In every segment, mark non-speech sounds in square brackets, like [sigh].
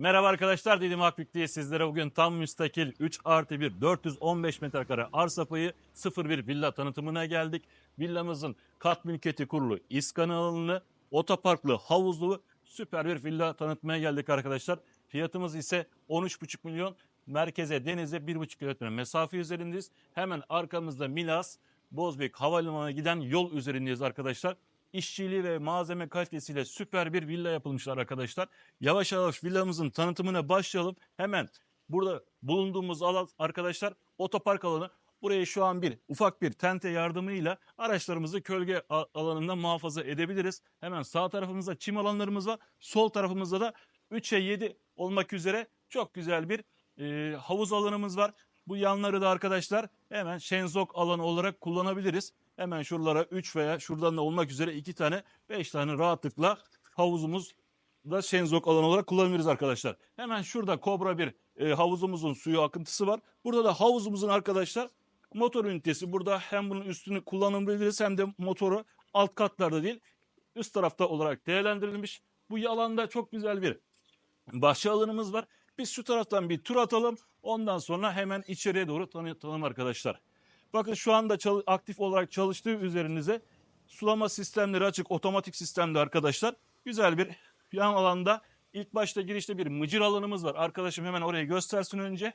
Merhaba arkadaşlar Dedim Akbük diye sizlere bugün tam müstakil 3 artı 1 415 metrekare arsa payı 01 villa tanıtımına geldik. Villamızın kat mülkiyeti kurulu iskan alanını otoparklı havuzlu süper bir villa tanıtmaya geldik arkadaşlar. Fiyatımız ise 13,5 milyon merkeze denize 1,5 kilometre mesafe üzerindeyiz. Hemen arkamızda Milas Bozbek Havalimanı'na giden yol üzerindeyiz arkadaşlar. İşçiliği ve malzeme kalitesiyle süper bir villa yapılmışlar arkadaşlar. Yavaş yavaş villamızın tanıtımına başlayalım. Hemen burada bulunduğumuz alan arkadaşlar otopark alanı. Burayı şu an bir ufak bir tente yardımıyla araçlarımızı kölge alanında muhafaza edebiliriz. Hemen sağ tarafımızda çim alanlarımız var. Sol tarafımızda da 3'e 7 olmak üzere çok güzel bir e, havuz alanımız var. Bu yanları da arkadaşlar hemen şenzok alanı olarak kullanabiliriz. Hemen şuralara 3 veya şuradan da olmak üzere 2 tane 5 tane rahatlıkla havuzumuz da şenzok alanı olarak kullanabiliriz arkadaşlar. Hemen şurada kobra bir e, havuzumuzun suyu akıntısı var. Burada da havuzumuzun arkadaşlar motor ünitesi. Burada hem bunun üstünü kullanabiliriz hem de motoru alt katlarda değil üst tarafta olarak değerlendirilmiş. Bu alanda çok güzel bir bahçe alanımız var. Biz şu taraftan bir tur atalım. Ondan sonra hemen içeriye doğru tanıtalım arkadaşlar. Bakın şu anda aktif olarak çalıştığı üzerinize sulama sistemleri açık otomatik sistemde arkadaşlar. Güzel bir yan alanda ilk başta girişte bir mıcır alanımız var. Arkadaşım hemen orayı göstersin önce.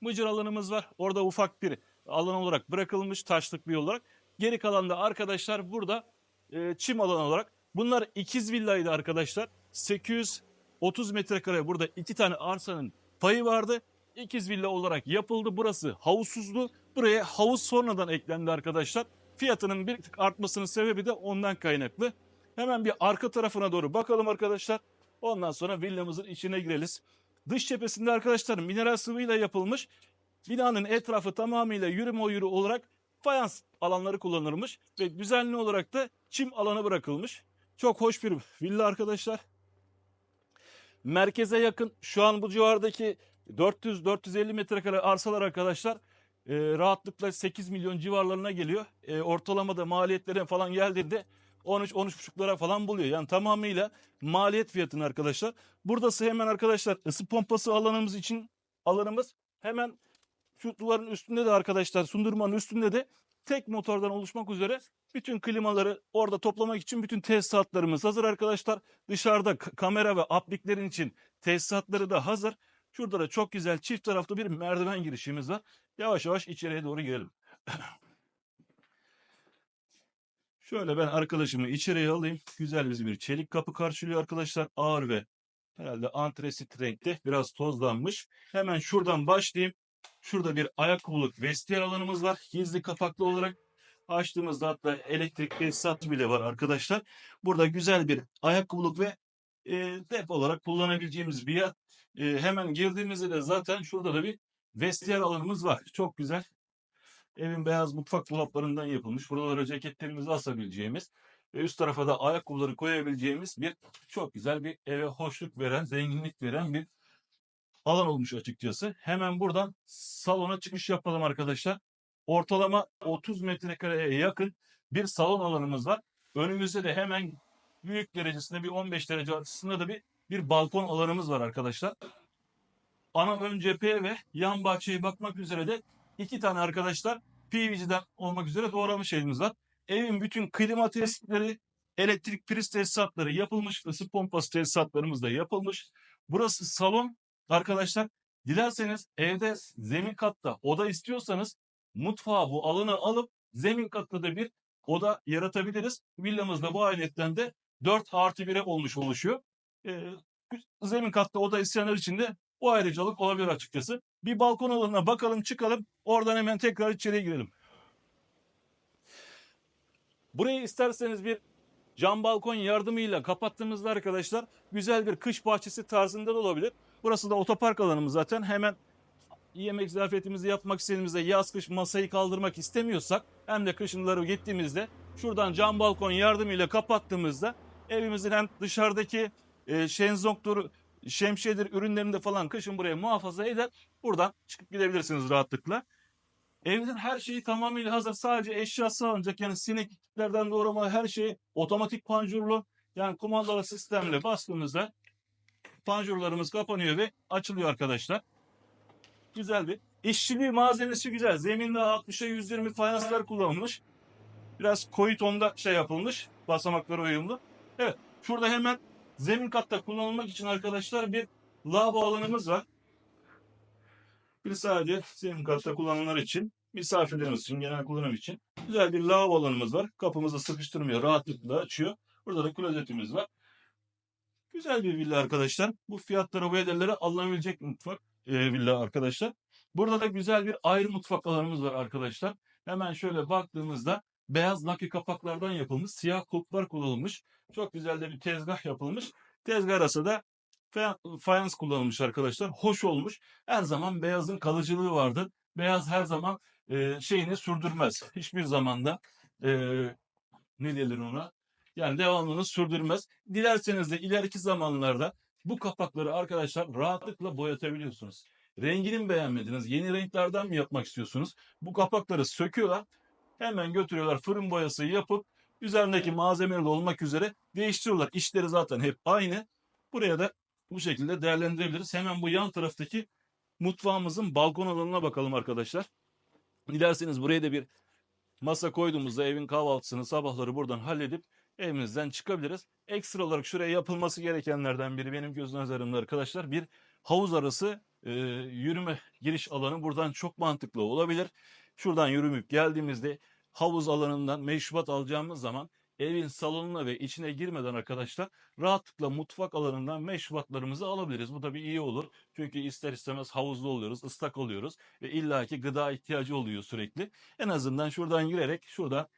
Mıcır alanımız var. Orada ufak bir alan olarak bırakılmış taşlık bir olarak. Geri kalan da arkadaşlar burada e, çim alanı olarak. Bunlar ikiz villaydı arkadaşlar. 830 metrekare burada iki tane arsanın payı vardı. İkiz villa olarak yapıldı. Burası havuzsuzdu. Buraya havuz sonradan eklendi arkadaşlar. Fiyatının bir tık artmasının sebebi de ondan kaynaklı. Hemen bir arka tarafına doğru bakalım arkadaşlar. Ondan sonra villamızın içine gireriz. Dış cephesinde arkadaşlar mineral sıvıyla yapılmış. Binanın etrafı tamamıyla yürüme yürü olarak fayans alanları kullanılmış. Ve düzenli olarak da çim alanı bırakılmış. Çok hoş bir villa arkadaşlar. Merkeze yakın şu an bu civardaki 400-450 metrekare arsalar arkadaşlar e, rahatlıkla 8 milyon civarlarına geliyor. E, ortalamada maliyetlerin falan geldiğinde 13-13,5'lara falan buluyor. Yani tamamıyla maliyet fiyatını arkadaşlar. Buradası hemen arkadaşlar ısı pompası alanımız için alanımız hemen şu duvarın üstünde de arkadaşlar sundurmanın üstünde de tek motordan oluşmak üzere bütün klimaları orada toplamak için bütün tesisatlarımız hazır arkadaşlar. Dışarıda kamera ve apliklerin için tesisatları da hazır. Şurada da çok güzel çift taraflı bir merdiven girişimiz var. Yavaş yavaş içeriye doğru girelim. [clears throat] Şöyle ben arkadaşımı içeriye alayım. Güzel bizi bir çelik kapı karşılıyor arkadaşlar. Ağır ve herhalde antresit renkte biraz tozlanmış. Hemen şuradan başlayayım. Şurada bir ayakkabılık vestiyer alanımız var. Gizli kapaklı olarak açtığımızda hatta elektrik tesisatı bile var arkadaşlar. Burada güzel bir ayakkabılık ve e, depo olarak kullanabileceğimiz bir yer. E, hemen girdiğimizde de zaten şurada da bir vestiyer alanımız var. Çok güzel. Evin beyaz mutfak dolaplarından yapılmış. Buralara ceketlerimizi asabileceğimiz ve üst tarafa da ayakkabıları koyabileceğimiz bir çok güzel bir eve hoşluk veren, zenginlik veren bir alan olmuş açıkçası. Hemen buradan salona çıkış yapalım arkadaşlar. Ortalama 30 metrekareye yakın bir salon alanımız var. Önümüzde de hemen büyük derecesinde bir 15 derece açısında da bir bir balkon alanımız var arkadaşlar. Ana ön cepheye ve yan bahçeye bakmak üzere de iki tane arkadaşlar PVC'den olmak üzere doğramış evimiz var. Evin bütün klima tesisleri, elektrik priz tesisatları yapılmış, ısı pompası tesisatlarımız da yapılmış. Burası salon arkadaşlar. Dilerseniz evde zemin katta oda istiyorsanız mutfağı bu alanı alıp zemin katta da bir oda yaratabiliriz. Villamızda bu aletten de 4 artı 1'e olmuş oluşuyor. Ee, zemin katta oda isteyenler için de bu ayrıcalık olabilir açıkçası. Bir balkon alanına bakalım çıkalım. Oradan hemen tekrar içeriye girelim. Burayı isterseniz bir cam balkon yardımıyla kapattığımızda arkadaşlar güzel bir kış bahçesi tarzında da olabilir. Burası da otopark alanımız zaten. Hemen yemek ziyafetimizi yapmak istediğimizde yaz kış masayı kaldırmak istemiyorsak hem de kışınları gittiğimizde şuradan cam balkon yardımıyla kapattığımızda evimizin hem dışarıdaki e, şenzongdur, şemsiyedir ürünlerini de falan kışın buraya muhafaza eder. Buradan çıkıp gidebilirsiniz rahatlıkla. Evin her şeyi tamamıyla hazır. Sadece eşyası alınacak. Yani sineklerden doğrama her şey otomatik panjurlu. Yani kumandalı sistemle bastığımızda panjurlarımız kapanıyor ve açılıyor arkadaşlar. Güzel bir işçiliği malzemesi güzel. Zeminde 60'a 120 fayanslar kullanılmış. Biraz koyu tonda şey yapılmış. Basamaklara uyumlu. Evet. Şurada hemen zemin katta kullanılmak için arkadaşlar bir lavabo alanımız var. Bir sadece zemin katta kullananlar için, misafirlerimiz için, genel kullanım için güzel bir lavabo alanımız var. Kapımızı sıkıştırmıyor, rahatlıkla açıyor. Burada da klozetimiz var. Güzel bir villa arkadaşlar. Bu fiyatlara bu ederlere alınabilecek mutfak e, villa arkadaşlar. Burada da güzel bir ayrı mutfak alanımız var arkadaşlar. Hemen şöyle baktığımızda beyaz laki kapaklardan yapılmış, siyah kulplar kullanılmış. Çok güzel de bir tezgah yapılmış. Tezgah arası da fa- fayans kullanılmış arkadaşlar. Hoş olmuş. Her zaman beyazın kalıcılığı vardır. Beyaz her zaman e, şeyini sürdürmez. Hiçbir zamanda e, ne denir ona? Yani devamlılığını sürdürmez. Dilerseniz de ileriki zamanlarda bu kapakları arkadaşlar rahatlıkla boyatabiliyorsunuz. Rengini mi beğenmediniz? Yeni renklerden mi yapmak istiyorsunuz? Bu kapakları söküyorlar. Hemen götürüyorlar fırın boyası yapıp üzerindeki malzemeleri de olmak üzere değiştiriyorlar. İşleri zaten hep aynı. Buraya da bu şekilde değerlendirebiliriz. Hemen bu yan taraftaki mutfağımızın balkon alanına bakalım arkadaşlar. Dilerseniz buraya da bir masa koyduğumuzda evin kahvaltısını sabahları buradan halledip evimizden çıkabiliriz. Ekstra olarak şuraya yapılması gerekenlerden biri benim göz nazarımda arkadaşlar bir havuz arası e, yürüme giriş alanı buradan çok mantıklı olabilir. Şuradan yürümüp geldiğimizde havuz alanından meşrubat alacağımız zaman evin salonuna ve içine girmeden arkadaşlar rahatlıkla mutfak alanından meşrubatlarımızı alabiliriz. Bu da bir iyi olur. Çünkü ister istemez havuzlu oluyoruz, ıslak oluyoruz ve illaki gıda ihtiyacı oluyor sürekli. En azından şuradan girerek şurada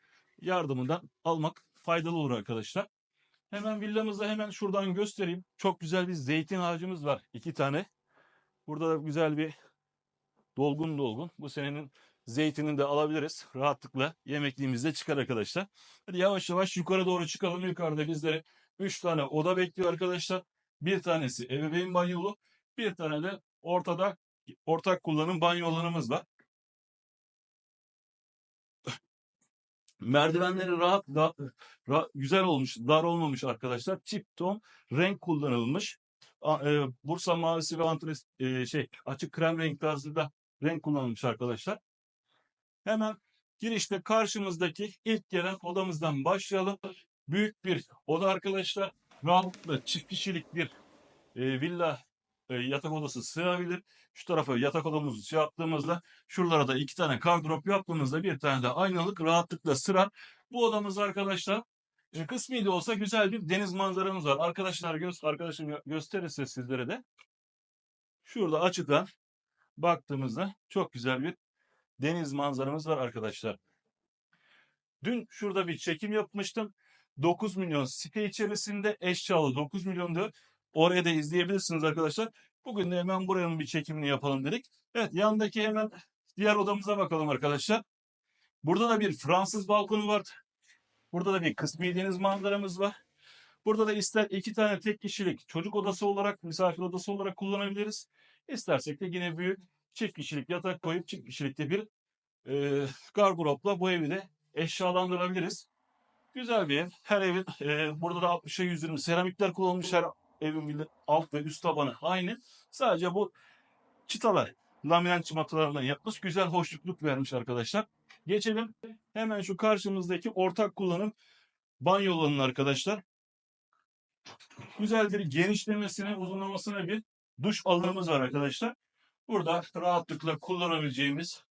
yardımından almak faydalı olur arkadaşlar. Hemen villamızı hemen şuradan göstereyim. Çok güzel bir zeytin ağacımız var. iki tane. Burada da güzel bir dolgun dolgun. Bu senenin zeytinini de alabiliriz. Rahatlıkla yemekliğimizde çıkar arkadaşlar. Hadi yavaş yavaş yukarı doğru çıkalım. Yukarıda bizlere 3 tane oda bekliyor arkadaşlar. Bir tanesi ebeveyn banyolu. Bir tane de ortada ortak kullanım banyo alanımız var. Merdivenleri rahat, da, ra- güzel olmuş, dar olmamış arkadaşlar. Çift ton renk kullanılmış. A- e, Bursa mavisi ve antres e, şey açık krem renk tarzında renk kullanılmış arkadaşlar. Hemen girişte karşımızdaki ilk gelen odamızdan başlayalım. Büyük bir oda arkadaşlar. Rahatlıkla çift kişilik bir e, villa e, yatak odası sığabilir. Şu tarafa yatak odamızı şey yaptığımızda şuralara da iki tane gardırop yaptığımızda bir tane de aynalık rahatlıkla sırar. Bu odamız arkadaşlar e, kısmi de olsa güzel bir deniz manzaramız var. Arkadaşlar göz arkadaşım gö- gösterirse sizlere de şurada açıdan baktığımızda çok güzel bir deniz manzaramız var arkadaşlar. Dün şurada bir çekim yapmıştım. 9 milyon site içerisinde eşyalı 9 milyondu. Oraya da izleyebilirsiniz arkadaşlar. Bugün de hemen buranın bir çekimini yapalım dedik. Evet yandaki hemen diğer odamıza bakalım arkadaşlar. Burada da bir Fransız balkonu var. Burada da bir kısmi deniz manzaramız var. Burada da ister iki tane tek kişilik çocuk odası olarak, misafir odası olarak kullanabiliriz. İstersek de yine büyük çift kişilik yatak koyup çift kişilikte bir e, gardıropla bu evi de eşyalandırabiliriz. Güzel bir ev. Her evin e, burada da 60'a 120 seramikler kullanılmış. Her evin alt ve üst tabanı aynı. Sadece bu çıtalar laminat çimatalarından yapmış. Güzel hoşlukluk vermiş arkadaşlar. Geçelim hemen şu karşımızdaki ortak kullanım banyo alanına arkadaşlar. Güzel bir genişlemesine, uzunlamasına bir duş alanımız var arkadaşlar. Burada rahatlıkla kullanabileceğimiz,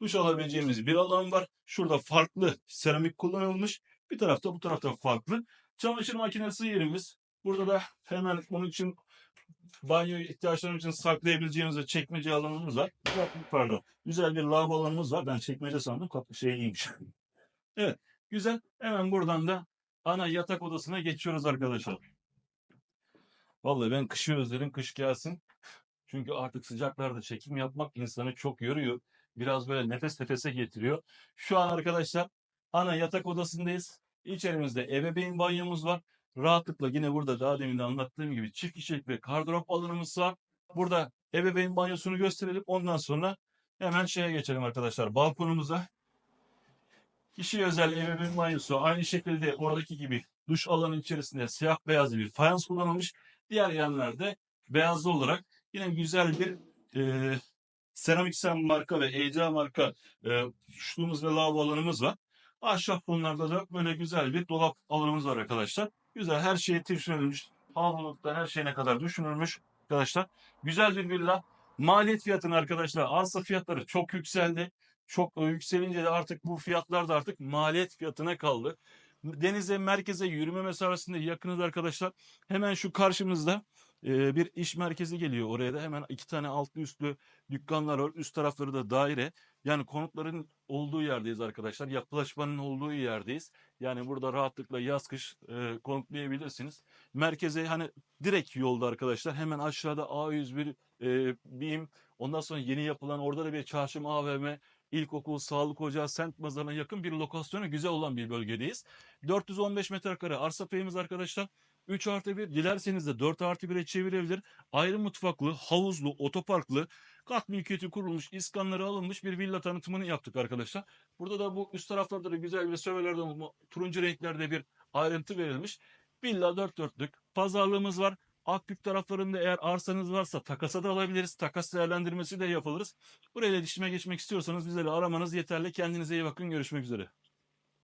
duş alabileceğimiz bir alan var. Şurada farklı seramik kullanılmış. Bir tarafta bu tarafta farklı. Çamaşır makinesi yerimiz. Burada da hemen bunun için banyo ihtiyaçlarımız için saklayabileceğimiz ve çekmece alanımız var. Pardon. Güzel bir lavabo alanımız var. Ben çekmece sandım. Şey iyiymiş. Evet. Güzel. Hemen buradan da ana yatak odasına geçiyoruz arkadaşlar. Vallahi ben kışı özledim. Kış gelsin. Çünkü artık sıcaklarda çekim yapmak insanı çok yoruyor. Biraz böyle nefes nefese getiriyor. Şu an arkadaşlar ana yatak odasındayız. İçerimizde ebeveyn banyomuz var. Rahatlıkla yine burada daha demin de anlattığım gibi çift kişilik ve kardırop alanımız var. Burada ebeveyn banyosunu gösterelim. Ondan sonra hemen şeye geçelim arkadaşlar. Balkonumuza. Kişiye özel ebeveyn banyosu aynı şekilde oradaki gibi duş alanı içerisinde siyah beyaz bir fayans kullanılmış. Diğer yerlerde beyazlı olarak yine güzel bir e, seramik sen marka ve ECA marka e, şuşluğumuz ve lavabo alanımız var. Ahşap konularda da böyle güzel bir dolap alanımız var arkadaşlar. Güzel her şey düşünülmüş. Havluluktan her şeyine kadar düşünülmüş arkadaşlar. Güzel bir villa. Maliyet fiyatını arkadaşlar arsa fiyatları çok yükseldi. Çok yükselince de artık bu fiyatlar da artık maliyet fiyatına kaldı. Denize, merkeze yürüme mesafesinde yakınız arkadaşlar. Hemen şu karşımızda bir iş merkezi geliyor. Oraya da hemen iki tane altlı üstlü dükkanlar var. Üst tarafları da daire. Yani konutların olduğu yerdeyiz arkadaşlar. Yapılaşmanın olduğu yerdeyiz. Yani burada rahatlıkla yaz kış e, konutlayabilirsiniz. Merkeze hani direkt yolda arkadaşlar. Hemen aşağıda A101 e, BİM. Ondan sonra yeni yapılan orada da bir çarşım AVM, ilkokul, sağlık ocağı, sent pazarına yakın bir lokasyona güzel olan bir bölgedeyiz. 415 metrekare arsa payımız arkadaşlar. 3 artı 1 dilerseniz de 4 artı 1'e çevirebilir. Ayrı mutfaklı, havuzlu, otoparklı, kat mülkiyeti kurulmuş, iskanları alınmış bir villa tanıtımını yaptık arkadaşlar. Burada da bu üst taraflarda da güzel bir sövelerde turuncu renklerde bir ayrıntı verilmiş. Villa dört dörtlük. Pazarlığımız var. Akbük taraflarında eğer arsanız varsa takasa da alabiliriz. Takas değerlendirmesi de yapılırız. Buraya iletişime geçmek istiyorsanız bizleri aramanız yeterli. Kendinize iyi bakın. Görüşmek üzere.